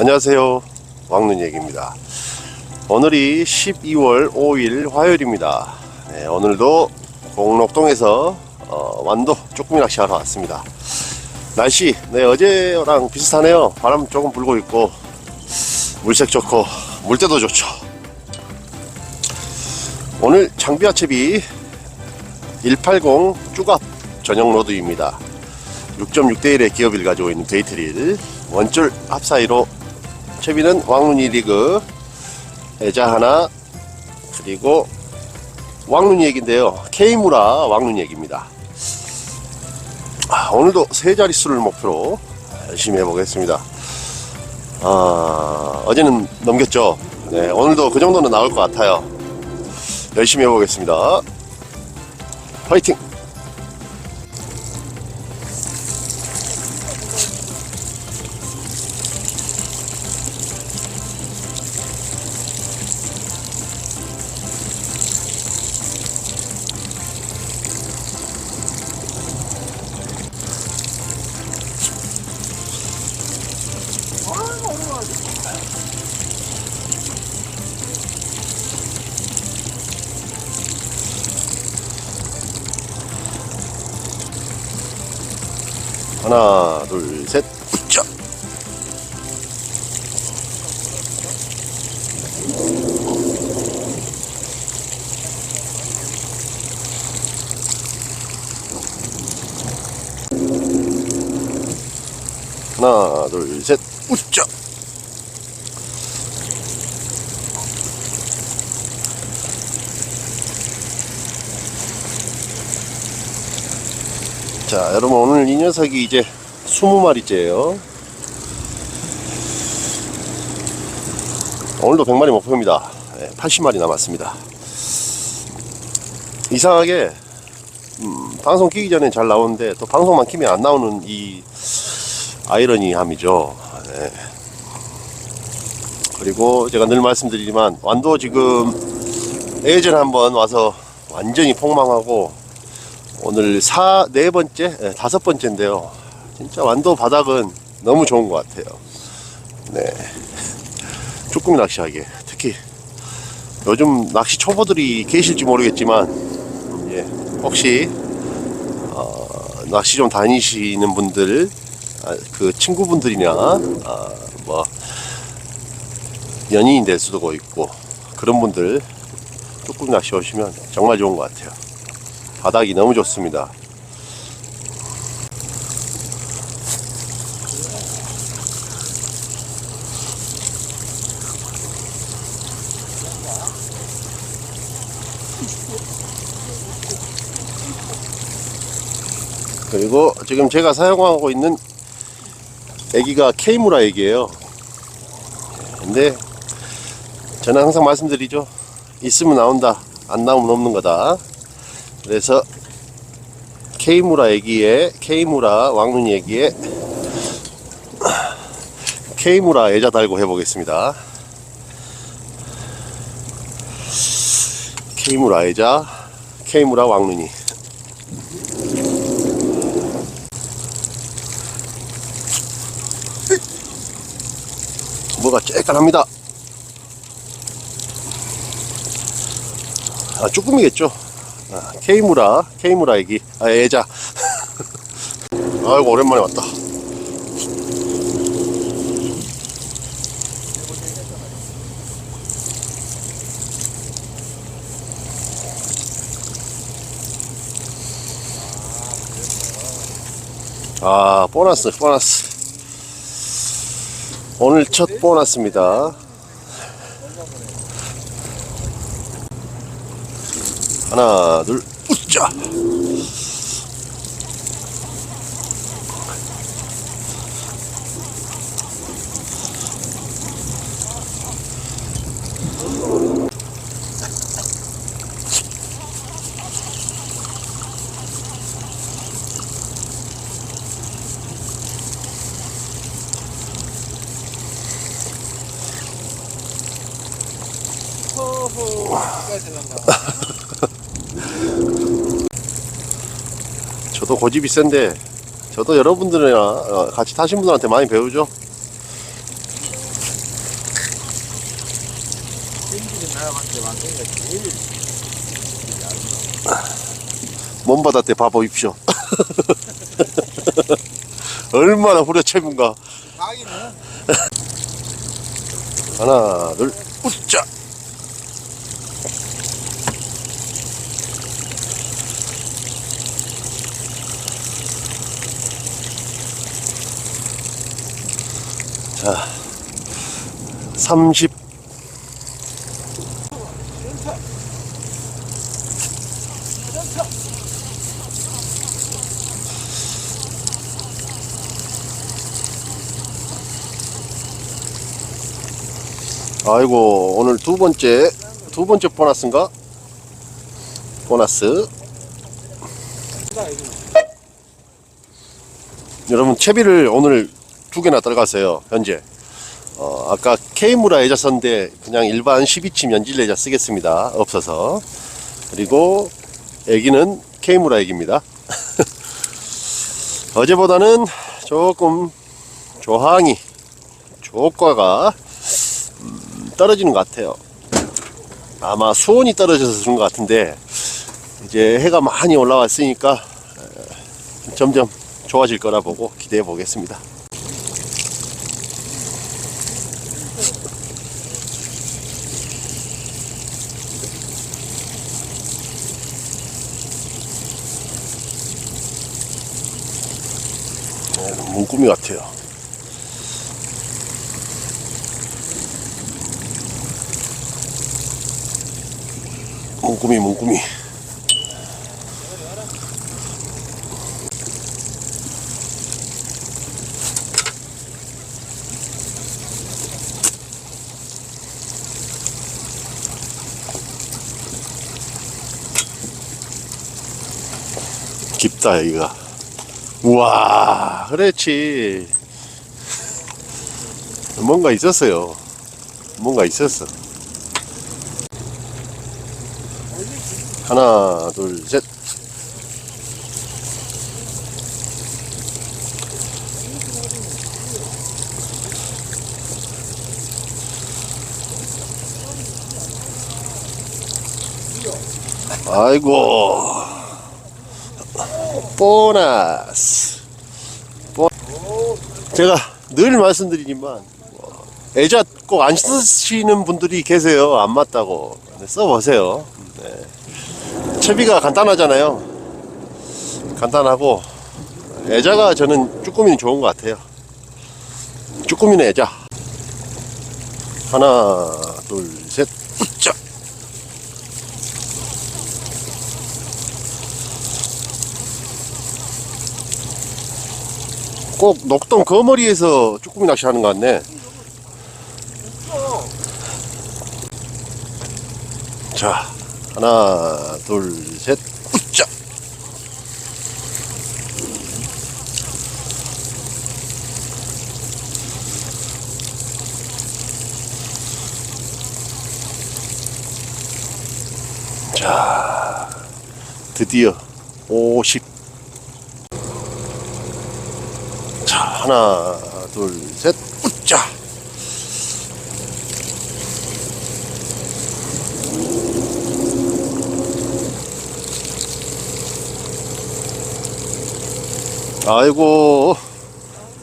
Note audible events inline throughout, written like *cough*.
안녕하세요. 왕눈 얘기입니다. 오늘이 12월 5일 화요일입니다. 네, 오늘도 공록동에서 어, 완도 쭈꾸미 낚시하러 왔습니다. 날씨 네, 어제랑 비슷하네요. 바람 조금 불고 있고 물색 좋고 물때도 좋죠. 오늘 채비 180 쭈갑 전용 로드입니다. 6.6대1의 기업을 가지고 있는 베이트릴 원줄 합사이로 채비는 왕눈이 리그 애자 하나 그리고 왕눈이 얘기인데요. K무라 왕눈이 얘기입니다. 아, 오늘도 세 자릿수를 목표로 열심히 해보겠습니다. 아, 어제는 넘겼죠? 네, 오늘도 그 정도는 나올 것 같아요. 열심히 해보겠습니다. 화이팅 하나 둘 셋 웃자 하나 둘셋 웃자 자 여러분 오늘 이 녀석이 이제 20마리째예요. 오늘도 100마리 목표입니다. 80마리 남았습니다. 이상하게 음, 방송 키기 전에 잘 나오는데 또 방송만 키면 안 나오는 이 아이러니함이죠. 네. 그리고 제가 늘 말씀드리지만 완도 지금 예전에 한번 와서 완전히 폭망하고 오늘 사, 네 번째, 네, 다섯 번째인데요. 진짜 완도 바닥은 너무 좋은 것 같아요. 네. 쭈꾸미 낚시하기에. 특히 요즘 낚시 초보들이 계실지 모르겠지만, 음, 예, 혹시, 어, 낚시 좀 다니시는 분들, 아, 그 친구분들이나, 아, 뭐, 연인이 될 수도 있고, 그런 분들 쭈꾸미 낚시 오시면 정말 좋은 것 같아요. 바닥이 너무 좋습니다. 그리고 지금 제가 사용하고 있는 애기가 K무라 애기예요. 근데 저는 항상 말씀드리죠. 있으면 나온다. 안 나오면 없는 거다. 그래서 K무라 애기에 K무라 왕눈이 애기에 K무라 애자 달고 해보겠습니다. K무라 애자 K무라 왕눈이 뭐가 쬐깐합니다. 아, 쭈꾸미겠죠. 아, K무라, K무라 애기, 아, 애자. *laughs* 아이고, 오랜만에 왔다. 아, 보너스, 보너스. 오늘 첫 보너스입니다. 하나, 둘, 웃자. 저도 고집이 센데 저도 여러분들이랑 어, 같이 타신 분들한테 많이 배우죠. 먼바다 때 바보 입쇼 얼마나 후려채군가. 하나 둘 웃자. 자, 30. 아이고 오늘 두 번째 두 번째 보너스인가? 보너스 여러분 채비를 오늘 두 개나 들어갔어요 현재 어, 아까 애자 썼는데 그냥 일반 12침 연질 애자 쓰겠습니다 없어서 그리고 애기는 K무라 애기입니다 *laughs* 어제보다는 조금 조항이 조과가 떨어지는 것 같아요. 아마 수온이 떨어져서 그런 것 같은데 이제 해가 많이 올라왔으니까 에, 점점 좋아질 거라 보고 기대해 보겠습니다. 어, 문구미 같아요. 문구미 문구미 깊다 여기가 우와 그렇지 뭔가 있었어요 뭔가 있었어 하나, 둘, 셋. 아이고. 보너스. 보... 제가 늘 말씀드리지만, 애자 꼭 안 쓰시는 분들이 계세요. 안 맞다고. 네, 써보세요. 네. 채비가 간단하잖아요. 간단하고 애자가 저는 쭈꾸미는 좋은 것 같아요. 쭈꾸미는 애자. 하나, 둘, 셋, 웃자. 꼭 녹동 거머리에서 쭈꾸미 낚시하는 것 같네. 자, 하나, 둘, 셋, 웃자. 자, 드디어 50. 자, 하나, 둘, 셋, 웃자. 아이고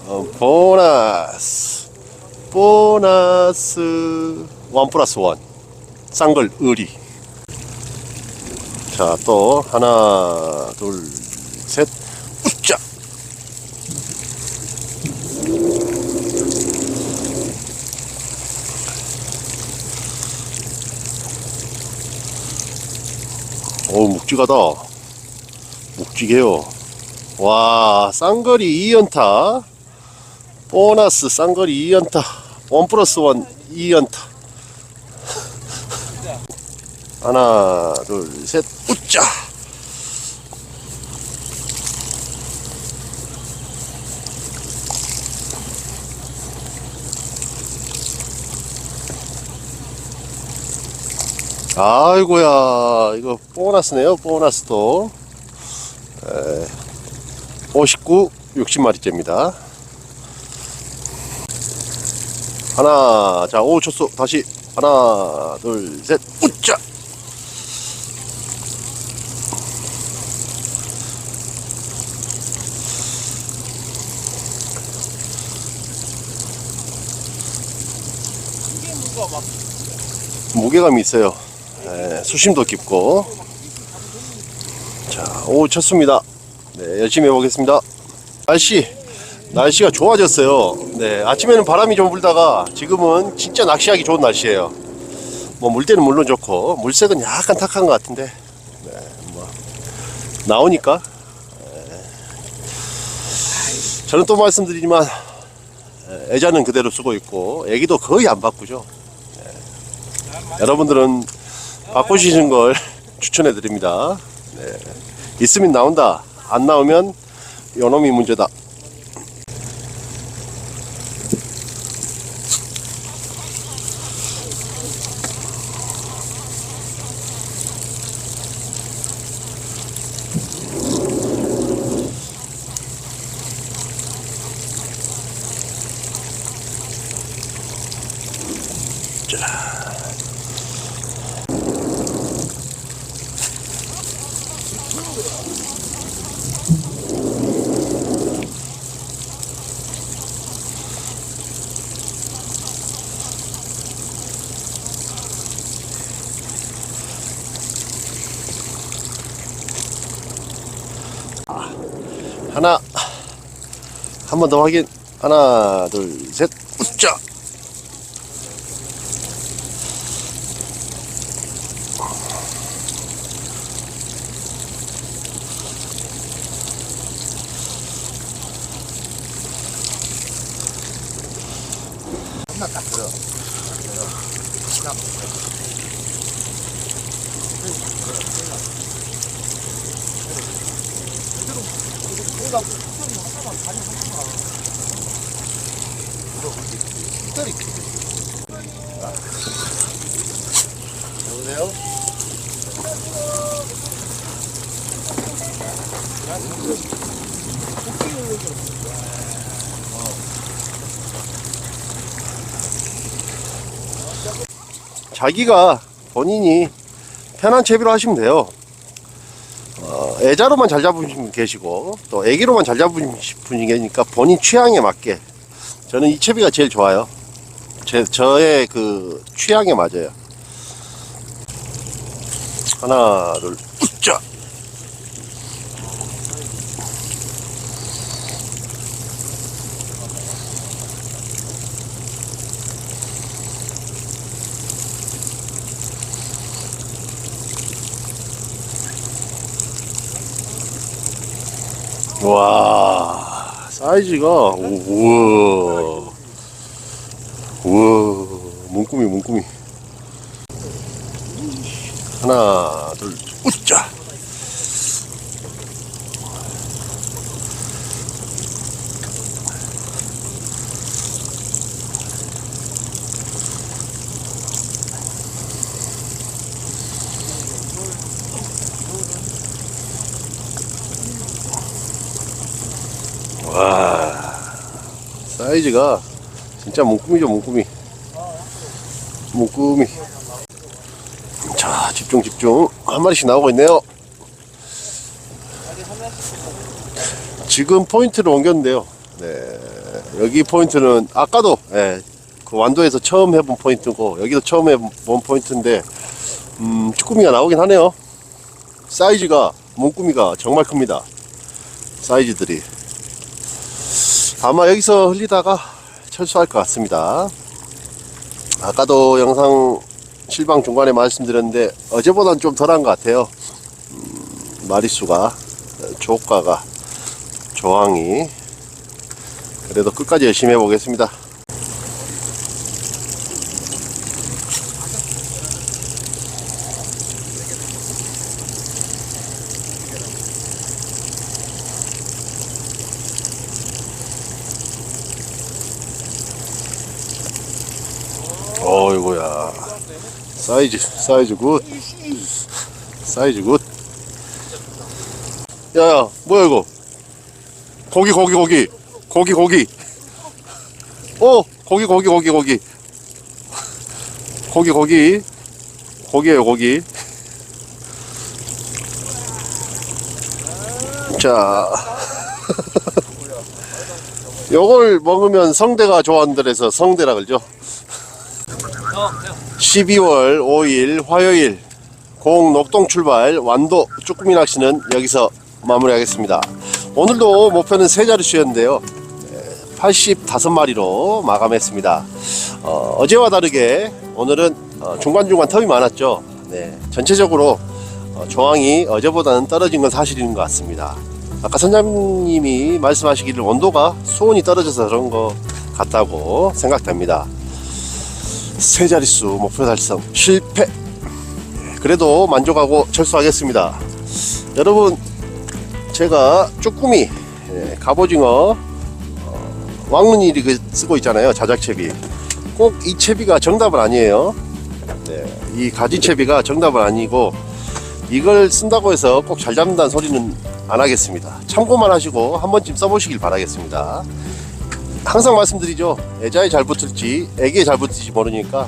어, 보너스 보너스. 원 플러스 원. 쌍걸 의리. 자 또 하나 둘셋 웃자 오 묵직하다. 묵직해요. 와 쌍거리 2연타. 보너스 쌍거리 2연타. 원 플러스 원 2연타. 하나 둘 셋 웃자 아이고야 이거 보너스네요 보너스 도 59, 60마리째입니다. 하나, 자, 오, 쳤어. 다시. 하나, 둘, 셋, 우짜! 무게감이 있어요. 예, 수심도 깊고. 자, 오, 쳤습니다. 네, 열심히 해보겠습니다. 날씨, 날씨가 좋아졌어요. 네, 아침에는 바람이 좀 불다가 지금은 진짜 낚시하기 좋은 날씨예요. 뭐, 물때는 물론 좋고, 물색은 약간 탁한 것 같은데, 네, 뭐, 나오니까. 예. 저는 또 말씀드리지만, 예, 애자는 그대로 쓰고 있고, 애기도 거의 안 바꾸죠. 여러분들은 바꾸시는 걸 *laughs* 추천해 드립니다. 네. 있으면 나온다. 안 나오면 요놈이 문제다. 하나, 한 번 더 확인. 하나, 둘, 셋, 웃자. 겁나. 여보세요? 자기가 본인이 편한 채비로 하시면 돼요. 어, 애자로만 잘 잡으신 분 계시고 또 애기로만 잘 잡으신 분이 계니까 본인 취향에 맞게 저는 이 채비가 제일 좋아요. 제 저의 그 취향에 맞아요. 하나, 둘, 웃자. 와, 사이즈가, 오, 우와. 우와, 문구미, 문구미. 하나, 둘, 웃자. 와, 사이즈가 진짜 문구미죠, 문구미. 문구미. 자, 집중, 집중. 한 마리씩 나오고 있네요. 지금 포인트를 옮겼는데요. 네. 여기 포인트는 아까도, 예, 그 완도에서 처음 해본 포인트고, 여기도 처음 해본 포인트인데, 음, 쭈꾸미가 나오긴 하네요. 사이즈가, 문구미가 정말 큽니다. 사이즈들이. 아마 여기서 흘리다가 철수할 것 같습니다. 아까도 영상 실방 중간에 말씀드렸는데 어제보다는 좀 덜한 것 같아요. 음, 마리수가 조가가 조항이 그래도 끝까지 열심히 해보겠습니다. 어이구야. 사이즈 사이즈 굿. 사이즈 굿. 야야 뭐야 이거? 고기 고기 고기. 고기 고기. 어 고기 고기 고기 고기. 고기 고기. 고기에요 고기. 자. *laughs* 요걸 먹으면 성대가 좋아한다해서 성대라 그러죠 12월 5일 화요일 공 녹동 출발 완도 쭈꾸미 낚시는 여기서 마무리하겠습니다 오늘도 목표는 세 자릿수였는데요 85마리로 마감했습니다. 어, 제와 다르게 오늘은 어, 중간중간 텀이 많았죠. 네, 전체적으로 어, 조항이 어제보다는 떨어진 건 사실인 것 같습니다. 아까 선장님이 말씀하시기를 온도가 수온이 떨어져서 그런 것 같다고 생각됩니다. 세 자릿수 목표 달성 실패. 그래도 만족하고 철수하겠습니다. 여러분, 제가 쭈꾸미, 예, 갑오징어, 왕눈이 그 쓰고 있잖아요 자작채비 꼭 이 채비가 정답은 아니에요 네, 이 가지채비가 정답은 아니고 이걸 쓴다고 해서 꼭 잘 잡는다는 소리는 안 하겠습니다 참고만 하시고 한 번쯤 써보시길 바라겠습니다 항상 말씀드리죠 애자에 잘 붙을지 애기에 잘 붙을지 모르니까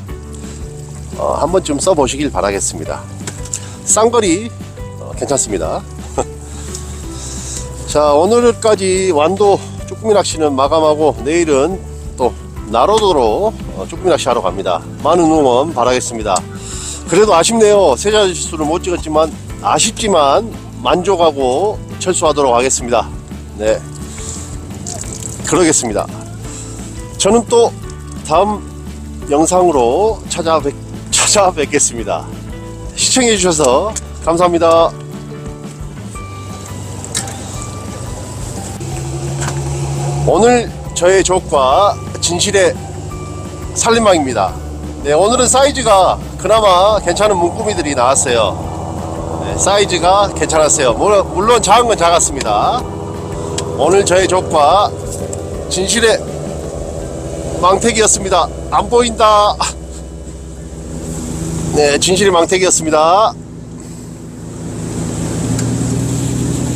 어, 한 번쯤 써보시길 바라겠습니다 쌍거리 어, 괜찮습니다 *laughs* 자 오늘까지 완도 쭈꾸미 낚시는 마감하고 내일은 또 나로도로 어, 쭈꾸미 낚시 하러 갑니다. 많은 응원 바라겠습니다. 그래도 아쉽네요. 세자 지수를 못 찍었지만 아쉽지만 만족하고 철수하도록 하겠습니다. 네. 그러겠습니다. 저는 또 다음 영상으로 찾아뵙, 찾아뵙겠습니다. 시청해 주셔서 감사합니다. 오늘 저의 조과 진실의 살림망입니다. 네, 오늘은 사이즈가 그나마 괜찮은 문구미들이 나왔어요. 네, 사이즈가 괜찮았어요. 물론, 물론 작은 건 작았습니다. 오늘 저의 조과 진실의 망태기였습니다. 안 보인다. 네, 진실의 망태기였습니다.